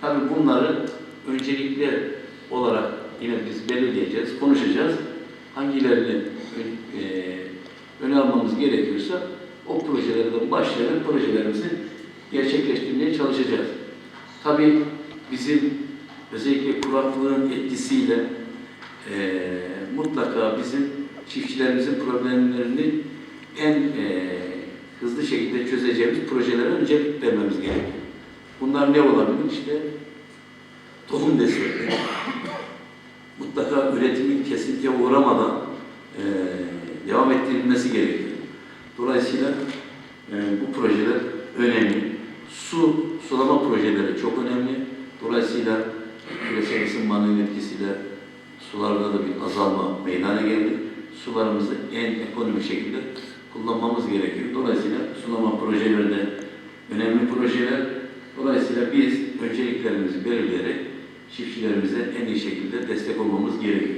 Tabii bunları öncelikli olarak yine biz belirleyeceğiz, konuşacağız. Hangilerini e, öne almamız gerekiyorsa o projelerden başlayarak projelerimizi gerçekleştirmeye çalışacağız. Tabii bizim özellikle kuraklığın etkisiyle e, mutlaka bizim çiftçilerimizin problemlerini en e, hızlı şekilde çözeceğimiz projelere öncelik vermemiz gerekiyor. Bunlar ne olabilir? İşte tohum destekleri. Mutlaka üretimin kesintiye uğramadan e, devam ettirilmesi gerekiyor. Dolayısıyla e, bu projeler önemli. Su, sulama projeleri çok önemli. Dolayısıyla küresel ısınmanın etkisiyle sularda da bir azalma meydana geldi. Sularımızı en ekonomik şekilde kullanmamız gerekiyor. Dolayısıyla sulama projeleri de önemli projeler. Dolayısıyla biz önceliklerimizi belirleyerek çiftçilerimize en iyi şekilde destek olmamız gerekiyor.